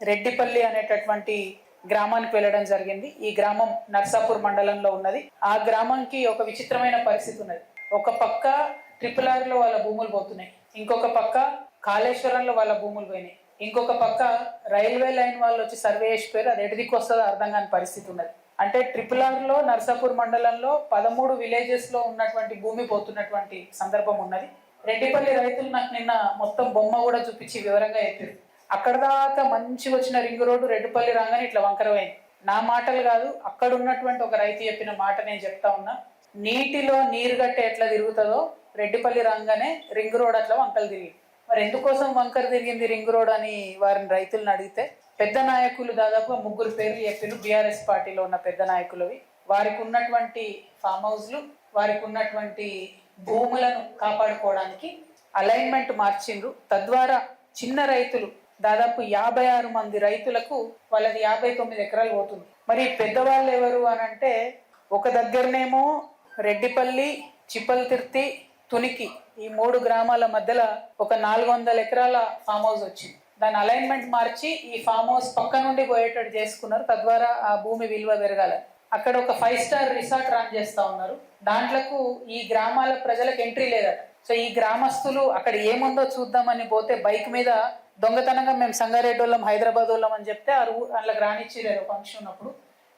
రెడ్డిపల్లి అనేటటువంటి గ్రామానికి వెళ్ళడం జరిగింది. ఈ గ్రామం నర్సాపూర్ మండలంలో ఉన్నది. ఆ గ్రామంకి ఒక విచిత్రమైన పరిస్థితి ఉన్నది. ఒక పక్క ట్రిపుల్ ఆర్లో వాళ్ళ భూములు పోతున్నాయి. ఇంకొక పక్క కాళేశ్వరంలో వాళ్ళ భూములు పోయినాయి. ఇంకొక పక్క రైల్వే లైన్ వాళ్ళు వచ్చి సర్వే చేసిపోయారు అది ఎటుదికి వస్తుందో అర్థం కాని పరిస్థితి ఉన్నది. అంటే ట్రిపుల్ ఆర్లో నర్సాపూర్ మండలంలో పదమూడు విలేజెస్లో ఉన్నటువంటి భూమి పోతున్నటువంటి సందర్భం ఉన్నది. రెడ్డిపల్లి రైతులు నాకు నిన్న మొత్తం బొమ్మ కూడా చూపించి వివరంగా చెప్పారు. అక్కడ దాకా మంచిగా వచ్చిన రింగ్ రోడ్డు రెడ్డుపల్లి రాగానే ఇట్లా వంకరమైంది. నా మాటలు కాదు అక్కడ ఉన్నటువంటి ఒక రైతు చెప్పిన మాట నేను చెప్తా ఉన్నా. నీటిలో నీరు గట్టే ఎట్లా తిరుగుతుందో రెడ్డిపల్లి రాగానే రింగ్ రోడ్ అట్లా వంకలు తిరిగి. మరి ఎందుకోసం వంకర తిరిగింది రింగ్ రోడ్ అని వారిని రైతులను అడిగితే పెద్ద నాయకులు దాదాపు ముగ్గురు పేర్లు చెప్పిన బీఆర్ఎస్ పార్టీలో ఉన్న పెద్ద నాయకులవి. వారికి ఉన్నటువంటి ఫామ్ హౌస్లు వారికి ఉన్నటువంటి భూములను కాపాడుకోవడానికి అలైన్మెంట్ మార్చిండ్రు. తద్వారా చిన్న రైతులు దాదాపు యాభై ఆరు మంది రైతులకు వాళ్ళది యాభై తొమ్మిది ఎకరాలు పోతుంది. మరి పెద్దవాళ్ళు ఎవరు అని అంటే ఒక దగ్గరనేమో రెడ్డిపల్లి చిప్పలతిర్తి తునికి ఈ మూడు గ్రామాల మధ్యలో ఒక నాలుగు వందల ఎకరాల ఫామ్ హౌస్ వచ్చింది. దాని అలైన్మెంట్ మార్చి ఈ ఫామ్ హౌస్ పక్క నుండి పోయేటట్టు చేసుకున్నారు. తద్వారా ఆ భూమి విలువ పెరగాల. అక్కడ ఒక ఫైవ్ స్టార్ రిసార్ట్ రన్ చేస్తా ఉన్నారు. దాంట్లకు ఈ గ్రామాల ప్రజలకు ఎంట్రీ లేదట. సో ఈ గ్రామస్తులు అక్కడ ఏముందో చూద్దామని పోతే బైక్ మీద దొంగతనంగా మేము సంగారెడ్డి వాళ్ళం హైదరాబాద్ వాళ్ళం అని చెప్తే ఆ అందులోకి రానిచ్చిలేరు ఫంక్షన్ ఉన్నప్పుడు.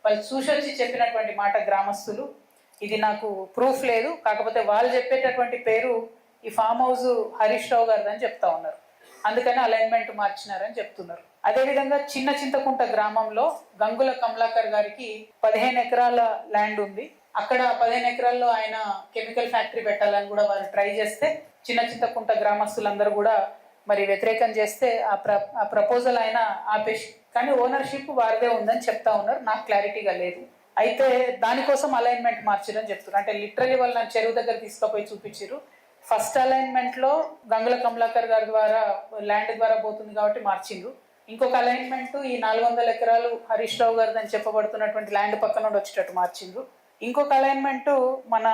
వాళ్ళు చూసొచ్చి చెప్పినటువంటి మాట గ్రామస్తులు ఇది నాకు ప్రూఫ్ లేదు. కాకపోతే వాళ్ళు చెప్పేటటువంటి పేరు ఈ ఫామ్ హౌస్ హరీష్ రావు గారిది అని చెప్తా ఉన్నారు. అందుకని అలైన్మెంట్ మార్చినారని చెప్తున్నారు. అదేవిధంగా చిన్న చింతకుంట గ్రామంలో గంగుల కమలాకర్ గారికి పదిహేను ఎకరాల ల్యాండ్ ఉంది. అక్కడ పదిహేను ఎకరాల్లో ఆయన కెమికల్ ఫ్యాక్టరీ పెట్టాలని కూడా వారు ట్రై చేస్తే చిన్న చింతకుంట గ్రామస్తులందరూ కూడా మరి వ్యతిరేకం చేస్తే ఆ ప్ర ఆ ప్రపోజల్ ఆయన ఆపేసి కానీ ఓనర్షిప్ వారిదే ఉందని చెప్తా ఉన్నారు. నాకు క్లారిటీగా లేదు. అయితే దానికోసం అలైన్మెంట్ మార్చిరని చెప్తున్నారు అంటే లిటరలీ వాళ్ళు నా చెరువు దగ్గర తీసుకుపోయి చూపించారు ఫస్ట్ అలైన్మెంట్లో గంగుల కమలాకర్ గారి ద్వారా ల్యాండ్ ద్వారా పోతుంది కాబట్టి మార్చిండ్రు ఇంకొక అలైన్మెంట్ ఈ నాలుగు వందల ఎకరాలు హరీష్ రావు గారిదని అని చెప్పబడుతున్నటువంటి ల్యాండ్ పక్కన నుండి వచ్చేటట్టు మార్చిండ్రు ఇంకొక అలైన్మెంట్ మన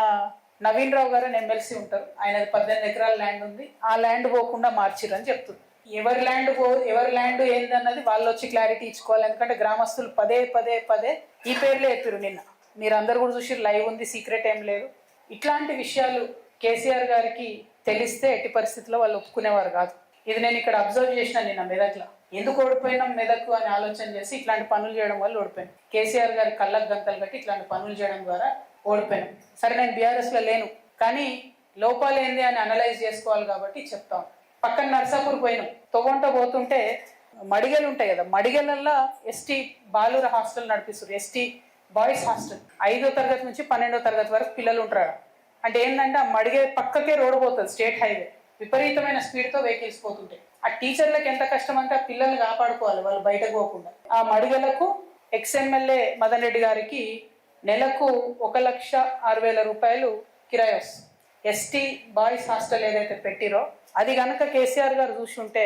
నవీన్ రావు గారు అని ఎమ్మెల్సీ ఉంటారు. ఆయనది పద్దెనిమిది ఎకరాల ల్యాండ్ ఉంది. ఆ ల్యాండ్ పోకుండా మార్చిర్రు అని చెప్తుంది. ఎవరి ల్యాండ్ పో ఎవరి ల్యాండ్ ఏందన్నది వాళ్ళు వచ్చి క్లారిటీ ఇచ్చుకోవాలి. ఎందుకంటే గ్రామస్తులు పదే పదే పదే ఈ పేర్లే చెప్పారు నిన్న. మీరు అందరు కూడా చూసి లైవ్ ఉంది సీక్రెట్ ఏం లేదు. ఇట్లాంటి విషయాలు కేసీఆర్ గారికి తెలిస్తే ఎట్టి పరిస్థితుల్లో వాళ్ళు ఒప్పుకునేవారు కాదు. ఇది నేను ఇక్కడ అబ్జర్వ్ చేసిన నిన్న మెదక్లో. ఎందుకు ఓడిపోయినాం మెదక్ అని ఆలోచన చేసి ఇట్లాంటి పనులు చేయడం వల్ల ఓడిపోయాం. కేసీఆర్ గారి కళ్ళకు గంతలు కట్టి ఇట్లాంటి పనులు చేయడం ద్వారా ఓడిపోయాను సరే నేను బీఆర్ఎస్లో లేను. కానీ లోపాలు ఏంది అని అనలైజ్ చేసుకోవాలి కాబట్టి చెప్తాం. పక్కన నర్సాపూర్ పోయినాం. తొగొంట పోతుంటే మడిగలు ఉంటాయి కదా మడిగలల్లో ఎస్టీ బాలుర హాస్టల్ నడిపిస్తారు ఎస్టీ బాయ్స్ హాస్టల్. ఐదో తరగతి నుంచి పన్నెండో తరగతి వరకు పిల్లలు ఉంటారు. అంటే ఏంటంటే ఆ మడిగే పక్కకే రోడ్డు పోతుంది స్టేట్ హైవే. విపరీతమైన స్పీడ్తో వెహికల్స్ పోతుంటాయి. ఆ టీచర్లకు ఎంత కష్టం అంటే ఆ పిల్లల్ని కాపాడుకోవాలి వాళ్ళు బయటకు పోకుండా. ఆ మడిగలకు ఎక్స్ఎమ్మెల్యే మదన్ రెడ్డి గారికి నెలకు ఒక లక్ష ఆరు వేల రూపాయలు కిరాయి వస్తుంది. ఎస్టీ బాయ్స్ హాస్టల్ ఏదైతే పెట్టిరో అది కనుక కేసీఆర్ గారు చూసి ఉంటే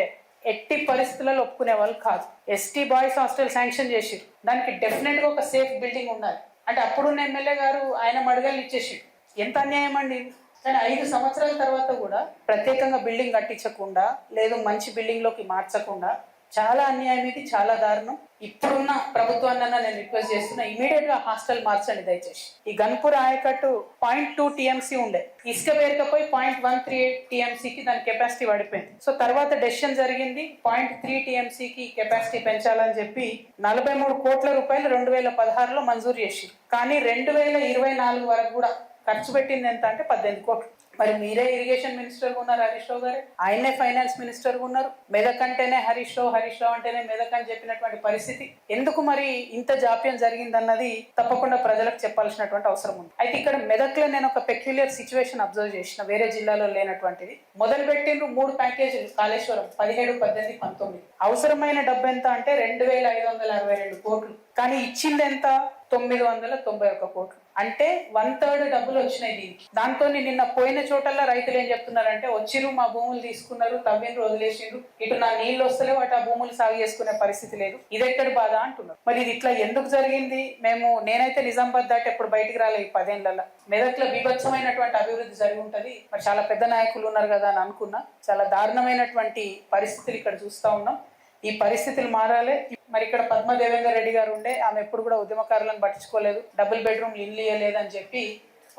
ఎట్టి పరిస్థితులలో ఒప్పుకునే వాళ్ళు కాదు. ఎస్టీ బాయ్స్ హాస్టల్ శాంక్షన్ చేసిరు దానికి డెఫినెట్గా ఒక సేఫ్ బిల్డింగ్ ఉండాలి. అంటే అప్పుడున్న ఎమ్మెల్యే గారు ఆయన మడగలు ఇచ్చేసి ఎంత అన్యాయం అండి కానీ ఐదు సంవత్సరాల తర్వాత కూడా ప్రత్యేకంగా బిల్డింగ్ కట్టించకుండా లేదు మంచి బిల్డింగ్లోకి మార్చకుండా చాలా అన్యాయం ఇది చాలా దారుణం. ఇప్పుడున్న ప్రభుత్వాన్ని నేను రిక్వెస్ట్ చేస్తున్నా ఇమీడియట్గా హాస్టల్ మార్చండి దయచేసి. ఈ గన్పూర్ ఆయకట్టు పాయింట్ టూ టీఎంసీ ఉండే. ఇసుక పేరుకపోయి పాయింట్ వన్ త్రీ ఎయిట్ టీఎంసీకి దాని కెపాసిటీ పడిపోయింది. సో తర్వాత డెసిషన్ జరిగింది పాయింట్ త్రీ టీఎంసీకి కెపాసిటీ పెంచాలని చెప్పి నలభై మూడు కోట్ల రూపాయలు రెండు వేల పదహారులో మంజూరు చేసి కానీ రెండు వేల ఇరవై నాలుగు వరకు కూడా ఖర్చు పెట్టింది ఎంత అంటే పద్దెనిమిది కోట్లు. మరి మీరే ఇరిగేషన్ మినిస్టర్ ఉన్నారు హరీష్ రావు గారు? ఆయనే ఫైనాన్స్ మినిస్టర్ ఉన్నారు. మెదక్ అంటేనే హరీష్ రావు హరీష్ రావు అంటేనే మెదక్ అని చెప్పినటువంటి పరిస్థితి. ఎందుకు మరి ఇంత జాప్యం జరిగిందన్నది తప్పకుండా ప్రజలకు చెప్పాల్సినటువంటి అవసరం ఉంది. అయితే ఇక్కడ మెదక్లో నేను ఒక పెక్యులియర్ సిచ్యువేషన్ అబ్జర్వ్ చేసిన వేరే జిల్లాలో లేనటువంటిది. మొదలు పెట్టిండ్రు మూడు ప్యాకేజీలు కాళేశ్వరం పదిహేడు పద్దెనిమిది పంతొమ్మిది. అవసరమైన డబ్బు ఎంత అంటే రెండు వేల ఐదు వందల అరవై రెండు కోట్లు. కానీ ఇచ్చింది ఎంత? తొమ్మిది వందల తొంభై ఒక్క కోట్లు. అంటే వన్ థర్డ్ డబ్బులు వచ్చినాయి దీనికి. దాంతో నిన్న పోయిన చోటల్లా రైతులు ఏం చెప్తున్నారంటే వచ్చిరు మా భూములు తీసుకున్నారు తవ్విండ్రు వదిలేసిండ్రు ఇటు నా నీళ్ళు వస్తలే వాటి ఆ భూములు సాగు చేసుకునే పరిస్థితి లేదు. ఇది ఎక్కడి బాధ? అంటున్నారు. మరి ఇది ఇట్లా ఎందుకు జరిగింది? మేము నేనైతే నిజామాబాద్ దాటి ఎప్పుడు బయటికి రాలే ఈ పదేళ్ళలో మెదక్లో బీభత్సమైనటువంటి అభివృద్ధి జరిగి ఉంటది. మరి చాలా పెద్ద నాయకులు ఉన్నారు కదా అని అనుకున్నా. చాలా దారుణమైనటువంటి పరిస్థితులు ఇక్కడ చూస్తా ఉన్నాం. ఈ పరిస్థితులు మారాలి. మరి ఇక్కడ పద్మ దేవేందర్ రెడ్డి గారు ఉండే ఆమె ఎప్పుడు కూడా ఉద్యమకారులను పట్టించుకోలేదు. డబుల్ బెడ్రూమ్ ఇల్లు ఇవ్వలేదని చెప్పి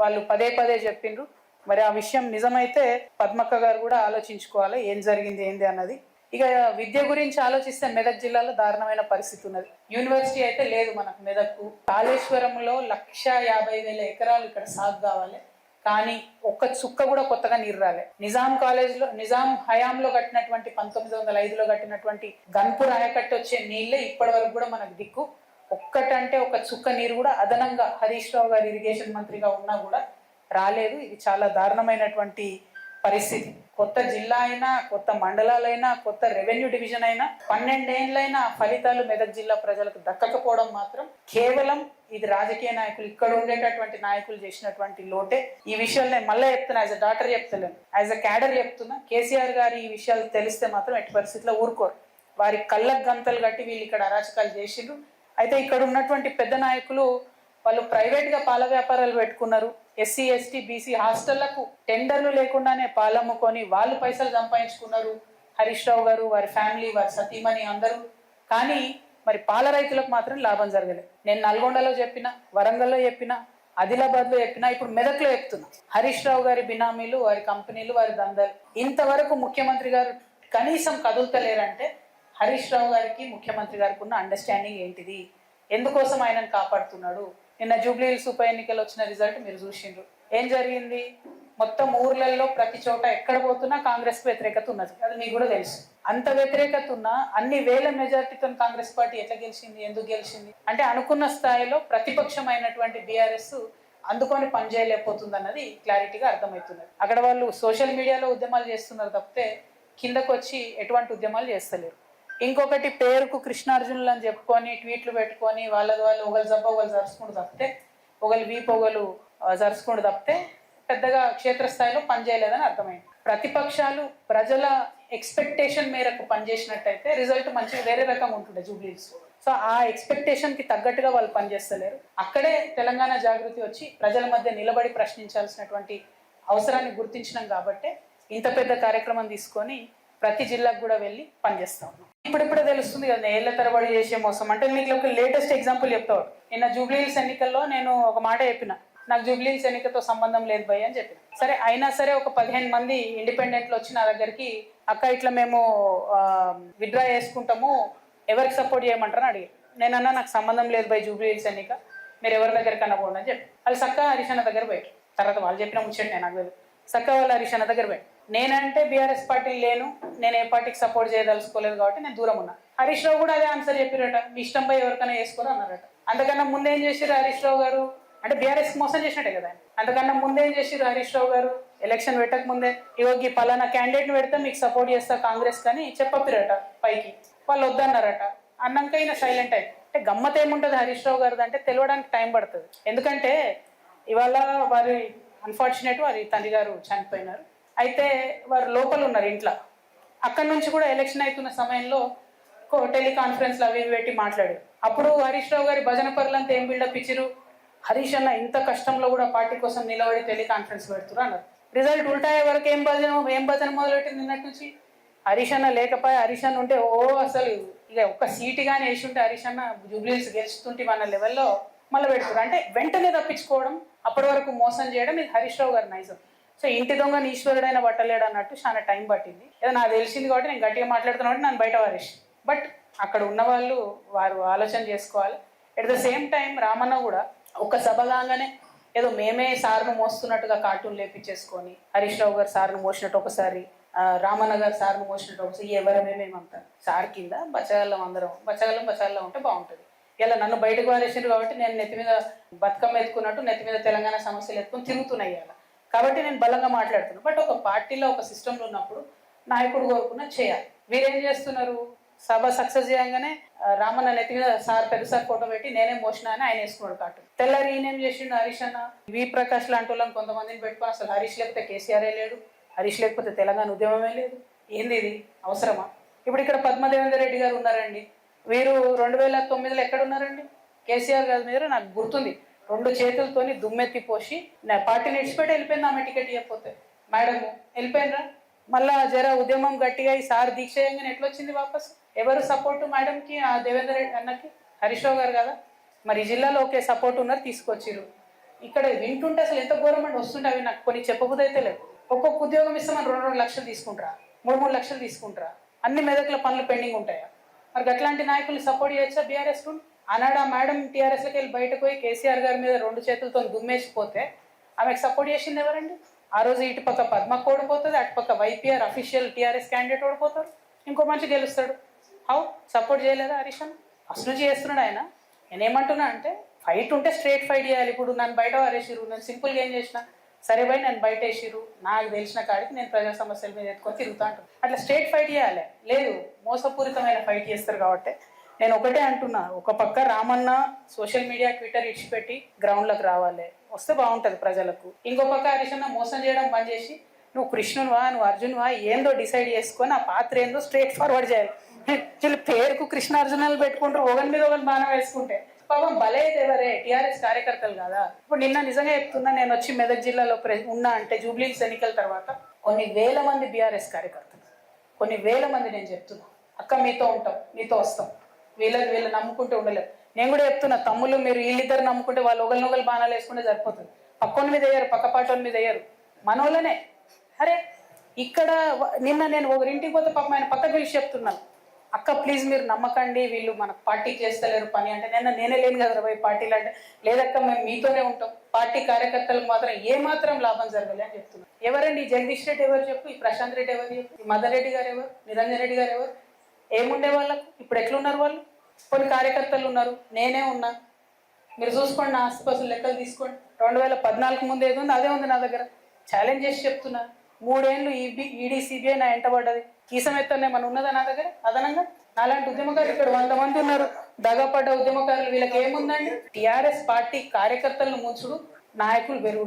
వాళ్ళు పదే పదే చెప్పిండ్రు. మరి ఆ విషయం నిజమైతే పద్మక్క గారు కూడా ఆలోచించుకోవాలి ఏం జరిగింది ఏంది అన్నది. ఇక విద్య గురించి ఆలోచిస్తే మెదక్ జిల్లాలో దారుణమైన పరిస్థితి ఉన్నది. యూనివర్సిటీ అయితే లేదు మనకు మెదక్కు. కాళేశ్వరంలో లక్ష యాభై వేల ఎకరాలు ఇక్కడ సాగు కావాలి. కానీ ఒక్క చుక్క కూడా కొత్తగా నీరు రాలే. నిజాం కాలేజ్లో నిజాం హయాంలో కట్టినటువంటి పంతొమ్మిది వందల ఐదులో కట్టినటువంటి గన్పూర్ ఆయకట్టు వచ్చే నీళ్ళే ఇప్పటి వరకు కూడా మనకు దిక్కు. ఒక్కటంటే ఒక చుక్క నీరు కూడా అదనంగా హరీష్ రావు గారు ఇరిగేషన్ మంత్రిగా ఉన్నా కూడా రాలేదు. ఇది చాలా దారుణమైనటువంటి పరిస్థితి. కొత్త జిల్లా అయినా కొత్త మండలాలైనా కొత్త రెవెన్యూ డివిజన్ అయినా పన్నెండేళ్ళైనా ఫలితాలు మెదక్ జిల్లా ప్రజలకు దక్కకపోవడం మాత్రం కేవలం ఇది రాజకీయ నాయకులు ఇక్కడ ఉండేటటువంటి నాయకులు చేసినటువంటి లోటే. ఈ విషయాలు నేను మళ్ళీ చెప్తున్నా యాజ్ అ డాక్టర్ చెప్తలేను. యాజ్ అ క్యాడర్ చెప్తున్నా కేసీఆర్ గారి ఈ విషయాలు తెలిస్తే మాత్రం ఎట్టి పరిస్థితిలో ఊరుకోరు. వారి కళ్ళకు గంతలు కట్టి వీళ్ళు ఇక్కడ అరాచకాలు చేసిండ్రు. అయితే ఇక్కడ ఉన్నటువంటి పెద్ద నాయకులు వాళ్ళు ప్రైవేట్గా పాల వ్యాపారాలు పెట్టుకున్నారు. ఎస్సీ ఎస్టీ బీసీ హాస్టళ్ళకు టెండర్లు లేకుండానే పాలమ్ముకొని వాళ్ళు పైసలు సంపాదించుకున్నారు. హరీష్ రావు గారు వారి ఫ్యామిలీ వారి సతీమణి అందరూ. కానీ మరి పాల రైతులకు మాత్రం లాభం జరగలేదు నేను నల్గొండలో చెప్పిన వరంగల్లో చెప్పిన ఆదిలాబాద్లో చెప్పిన ఇప్పుడు మెదక్లో చెప్తున్నా. హరీష్ రావు గారి బినామీలు వారి కంపెనీలు వారి దందాలు. ఇంతవరకు ముఖ్యమంత్రి గారు కనీసం కదులుతలేరంటే హరీష్ రావు గారికి ముఖ్యమంత్రి గారికి ఉన్న అండర్స్టాండింగ్ ఏంటిది? ఎందుకోసం ఆయనను కాపాడుతున్నాడు? నిన్న జూబ్లీ హిల్స్ ఉప ఎన్నికలు వచ్చిన రిజల్ట్ మీరు చూసిండ్రు. ఏం జరిగింది? మొత్తం ఊర్లలో ప్రతి చోట ఎక్కడ పోతున్నా కాంగ్రెస్ వ్యతిరేకత ఉన్నది. అది మీకు కూడా తెలుసు. అంత వ్యతిరేకత ఉన్నా అన్ని వేల మెజార్టీతో కాంగ్రెస్ పార్టీ ఎట్లా గెలిచింది? ఎందుకు గెలిచింది? అంటే అనుకున్న స్థాయిలో ప్రతిపక్షమైనటువంటి బీఆర్ఎస్ అందుకొని పనిచేయలేకపోతుంది అన్నది క్లారిటీగా అర్థమవుతున్నది. అక్కడ వాళ్ళు సోషల్ మీడియాలో ఉద్యమాలు చేస్తున్నారు తప్పితే కిందకు వచ్చి ఎటువంటి ఉద్యమాలు చేస్తలేరు. ఇంకొకటి పేరుకు కృష్ణార్జునులు అని చెప్పుకొని ట్వీట్లు పెట్టుకొని వాళ్ళది వాళ్ళు ఒకళ్ళు జబ్బ ఒకళ్ళు జరుచుకుంటూ తప్పితే ఒకళ్ళు వీపు ఒకళ్ళు జరుచుకుంటూ తప్పితే పెద్దగా క్షేత్రస్థాయిలో పనిచేయలేదని అర్థమైంది. ప్రతిపక్షాలు ప్రజల ఎక్స్పెక్టేషన్ మేరకు పనిచేసినట్టయితే రిజల్ట్ మంచిగా వేరే రకంగా ఉంటుండే జూబ్లీస్. సో ఆ ఎక్స్పెక్టేషన్కి తగ్గట్టుగా వాళ్ళు పనిచేస్తలేరు అక్కడే తెలంగాణ జాగృతి వచ్చి ప్రజల మధ్య నిలబడి ప్రశ్నించాల్సినటువంటి అవసరాన్ని గుర్తించినాం కాబట్టే ఇంత పెద్ద కార్యక్రమం తీసుకొని ప్రతి జిల్లాకు కూడా వెళ్ళి పనిచేస్తా ఉన్నాం. ఇప్పుడిప్పుడే తెలుస్తుంది కదా ఏళ్ళ తరబడి చేసే మోసం. అంటే మీకు ఒక లేటెస్ట్ ఎగ్జాంపుల్ చెప్తాడు నిన్న జూబ్లీహిల్స్ ఎన్నికల్లో నేను ఒక మాట చెప్పిన. నాకు జూబ్లీహిల్స్ ఎన్నికతో సంబంధం లేదు భయ్ అని చెప్పిన. సరే అయినా సరే ఒక పదిహేను మంది ఇండిపెండెంట్లు వచ్చి నా దగ్గరికి అక్క ఇట్లా మేము విత్డ్రా చేసుకుంటాము ఎవరికి సపోర్ట్ చేయమంటారని అడిగి నేను అన్నా నాకు సంబంధం లేదు బై జూబ్లీహిల్స్ ఎన్నిక. మీరు ఎవరి దగ్గరికి అన్నపోండి అని చెప్పి వాళ్ళు సక్క హరిశన్న దగ్గర పోయారు తర్వాత వాళ్ళు చెప్పిన ముచ్చట నేను నాకు తెలియదు సక్క హరీష్ అన్న దగ్గర పోయారు నేనంటే బీఆర్ఎస్ పార్టీ లేను నేను ఏ పార్టీకి సపోర్ట్ చేయదలుచుకోలేదు కాబట్టి నేను దూరం ఉన్నా. హరీష్ రావు కూడా అదే ఆన్సర్ చెప్పారట మీ ఇష్టంపై ఎవరికైనా వేసుకోరు అన్నారట. అంతకన్నా ముందేం చేసిరు హరీష్ రావు గారు? అంటే బీఆర్ఎస్ మోసం చేసినట్టే కదా అంతకన్నా ముందేం చేసిరు హరీష్ రావు గారు? ఎలక్షన్ పెట్టక ముందే ఇవ్వకి ఈ పలానా క్యాండిడేట్ పెడితే మీకు సపోర్ట్ చేస్తా కాంగ్రెస్ కానీ చెప్పపిరట పైకి. వాళ్ళు వద్దన్నారట. అన్నాక ఈయన సైలెంట్ అయ్యి అంటే గమ్మత్ ఏముంటుంది హరీష్ రావు గారిది అంటే తెలియడానికి టైం పడుతుంది. ఎందుకంటే ఇవాళ వారి అన్ఫార్చునేట్ వారి తండ్రి గారు చనిపోయినారు. అయితే వారు లోపల ఉన్నారు ఇంట్లో. అక్కడి నుంచి కూడా ఎలక్షన్ అవుతున్న సమయంలో టెలికాన్ఫరెన్స్లు అవి పెట్టి మాట్లాడారు. అప్పుడు హరీష్ రావు గారి భజన పరులంతా ఏం బిల్డప్ ఇచ్చారు హరీష్ అన్న ఇంత కష్టంలో కూడా పార్టీ కోసం నిలబడి టెలికాన్ఫరెన్స్ పెడుతున్నారు అన్నారు. రిజల్ట్ ఉల్టా వరకు ఏం భజన ఏం భజన మొదలెట్టింది నిన్నటి నుంచి? హరీష్ అన్న లేకపోయి హరీష్ అన్న ఉంటే ఓ అసలు ఇక ఒక్క సీటు కానీ వేసి ఉంటే హరీష్ అన్న జూబ్లీస్ గెలుస్తుంటే మన లెవెల్లో మళ్ళీ పెడుతున్నారు అంటే వెంటనే తప్పించుకోవడం అప్పటి వరకు మోసం చేయడం ఇది హరీష్ రావు గారి నైజం. సో ఇంటి దొంగ ఈశ్వరుడైన పట్టలేడు అన్నట్టు చాలా టైం పట్టింది. ఏదో నాకు తెలిసింది కాబట్టి నేను గట్టిగా మాట్లాడుతున్నా నన్ను బయట వారేసి బట్ అక్కడ ఉన్న వాళ్ళు వారు ఆలోచన చేసుకోవాలి. At the same time Ramanna కూడా ఒక సభ కాగానే ఏదో మేమే సార్ను మోస్తున్నట్టుగా కార్టూన్ లేపించేసుకొని హరీష్ రావు గారు సార్ను మోసినట్టు ఒకసారి రామన్న గారు సార్ను మోసినట్టు ఒకసారి ఎవరమే మేమంతా సార్ కింద బచ్చగల్లం అందరం బచ్చగల్లం బచ్చగల్లం ఉంటే బాగుంటుంది. ఇలా నన్ను బయటకు వారేసారు కాబట్టి నేను నెత్తి మీద బతుకమ్మ ఎత్తుకున్నట్టు నెత్తి మీద తెలంగాణ సమస్యలు ఎత్తుకుని తిరుగుతున్నాయి ఇలా కాబట్టి నేను బలంగా మాట్లాడుతున్నాను బట్ ఒక పార్టీలో ఒక సిస్టంలో ఉన్నప్పుడు నాయకుడు కోరుకున్న చేయాలి. వీరేం చేస్తున్నారు? సభ సక్సెస్ చేయగానే రామన్న నెత్తి మీద సార్ పెద్ద సార్ ఫోటో పెట్టి నేనే మోసిన అని ఆయన వేసుకున్నాడు కాటు తెల్లారి ఈయనేం చేసిండు హరీష్ అన్న? వి ప్రకాష్ లాంటి వాళ్ళని కొంతమందిని పెట్టుకొని అసలు హరీష్ లేకపోతే కేసీఆరే లేడు. హరీష్ లేకపోతే తెలంగాణ ఉద్యమమే లేదు. ఏంది ఇది? అవసరమా? ఇప్పుడు ఇక్కడ పద్మదేవేందర్ రెడ్డి గారు ఉన్నారండి. వీరు రెండు వేల తొమ్మిదిలో ఎక్కడ ఉన్నారండి కేసీఆర్ గారి మీద నాకు గుర్తుంది. రెండు చేతులతోని దుమ్మెత్తి పోసి నా పార్టీని ఇడిచిపెట్టి వెళ్ళిపోయింది ఆమె టికెట్ ఇవ్వకపోతే. మేడం వెళ్ళిపోయినరా? మళ్ళా జర ఉద్యమం గట్టిగా ఈ సార్ దీక్ష చేయగానే ఎట్లా వచ్చింది వాపస్? ఎవరు సపోర్ట్ మేడంకి ఆ దేవేందర్ రెడ్డి అన్నకి? హరీష్ రావు గారు కదా? మరి జిల్లాలో ఒకే సపోర్ట్ ఉన్నారు తీసుకొచ్చిర్రు. ఇక్కడ వింటుంటే అసలు ఎంత గవర్నమెంట్ వస్తుంటే అవి నాకు కొన్ని చెప్పబోదైతే లేదు ఒక్కొక్క ఉద్యోగం ఇస్తామని రెండు రెండు లక్షలు తీసుకుంటారా? మూడు మూడు లక్షలు తీసుకుంటారా? అన్ని మెదకుల పనులు పెండింగ్ ఉంటాయా? మరి అట్లాంటి నాయకులు సపోర్ట్ చేయొచ్చా బీఆర్ఎస్ ఆనాడు ఆ మేడం టీఆర్ఎస్లోకి వెళ్ళి బయటకు పోయి కేసీఆర్ గారి మీద రెండు చేతులతో దుమ్మేసిపోతే ఆమెకు సపోర్ట్ చేసింది ఎవరండి? ఆ రోజు ఇటుపక్క పద్మకు ఓడిపోతుంది అటుపక్క వైపీఆర్ అఫీషియల్ టీఆర్ఎస్ క్యాండిడేట్ ఓడిపోతారు. ఇంకో మనిషి గెలుస్తాడు. హౌ? సపోర్ట్ చేయలేదా హరీష్ అసలు నుంచి చేస్తున్నాడు ఆయన. నేను ఏమంటున్నా అంటే ఫైట్ ఉంటే స్ట్రేట్ ఫైట్ చేయాలి. ఇప్పుడు నన్ను బయట వారేసిరు నేను సింపుల్గా ఏం చేసిన? సరే పోయి నేను బయట వేసిరు నాకు తెలిసిన కాడికి నేను ప్రజా సమస్యల మీద ఎత్తుకొని తిరుగుతా అంటాను అట్లా స్ట్రేట్ ఫైట్ చేయాలి. లేదు మోసపూరితమైన ఫైట్ చేస్తారు కాబట్టి. నేను ఒకటే అంటున్నా ఒక పక్క రామన్న సోషల్ మీడియా ట్విట్టర్ ఇడిచిపెట్టి గ్రౌండ్లోకి రావాలి. వస్తే బాగుంటుంది ప్రజలకు. ఇంకో పక్క హరీష్ మోసం చేయడం బంద్ చేసి నువ్వు కృష్ణునివా నువ్వు అర్జున్వా ఏందో డిసైడ్ చేసుకొని ఆ పాత్ర ఏందో స్ట్రేట్ ఫార్వర్డ్ చేయాలి. వీళ్ళు పేరుకు కృష్ణార్జునాలు పెట్టుకుంటారు ఒకరి మీద ఒకరు బాణం వేసుకుంటే. పాపం బలేదు టీఆర్ఎస్ కార్యకర్తలు కదా. ఇప్పుడు నిన్న నిజంగా చెప్తున్నా నేను వచ్చి మెదక్ జిల్లాలో ఉన్నా అంటే జూబ్లీ ఎన్నికల తర్వాత కొన్ని వేల మంది బీఆర్ఎస్ కార్యకర్తలు. కొన్ని వేల మంది నేను చెప్తున్నా. అక్క మీతో ఉంటాం మీతో వస్తాం. వీళ్ళని వీళ్ళు నమ్ముకుంటూ ఉండలేదు నేను కూడా చెప్తున్నా తమ్ముళ్ళు మీరు వీళ్ళిద్దరు నమ్ముకుంటే వాళ్ళు ఒకరిని ఒకరు బాణాలు వేసుకుంటే సరిపోతుంది. పక్కన మీద వేయరు పక్క పాటోని మీద వేయరు. మనోళ్ళనే. అరే ఇక్కడ నిన్న నేను ఒకరింటికి పోతే పాపం ఆయన పక్కకు పిలిచి చెప్తున్నాను. అక్క ప్లీజ్ మీరు నమ్మకండి వీళ్ళు మనకు పార్టీ చేస్తలేరు పని అంటే నేను నేనే లేను కదా పోయి పార్టీలు అంటే. లేదక్క మేము మీతోనే ఉంటాం. పార్టీ కార్యకర్తలకు మాత్రం ఏ మాత్రం లాభం జరగలే అని చెప్తున్నారు ఎవరండి? ఈ జగదీష్ రెడ్డి ఎవరు చెప్పు? ఈ ప్రశాంత్ రెడ్డి ఎవరు చెప్పు? ఈ మదన్ రెడ్డి గారు ఎవరు? నిరంజన్ రెడ్డి గారు ఎవరు? ఏముండే వాళ్ళకు? ఇప్పుడు ఎట్లున్నారు వాళ్ళు? కొన్ని కార్యకర్తలు ఉన్నారు. నేనే ఉన్నా. మీరు చూసుకోండి నా ఆసుపత్రులు లెక్కలు తీసుకోండి. రెండు వేల పద్నాలుగు ముందు ఏదో ఉంది అదే ఉంది నా దగ్గర. ఛాలెంజ్ చేసి చెప్తున్నా. మూడేళ్ళు ఈబీ ఈడీ సిబిఐ నా ఎంట ఈ సమయంలోనే మన ఉన్నదా నా దగ్గర? అదనంగా? నాలాంటి ఉద్యమకారులు ఇక్కడ వంద మంది ఉన్నారు. దగపడ్డ ఉద్యమకారులు వీళ్ళకి ఏముందండి? టిఆర్ఎస్ పార్టీ కార్యకర్తలను ముంచుడు నాయకులు పెరుగుడు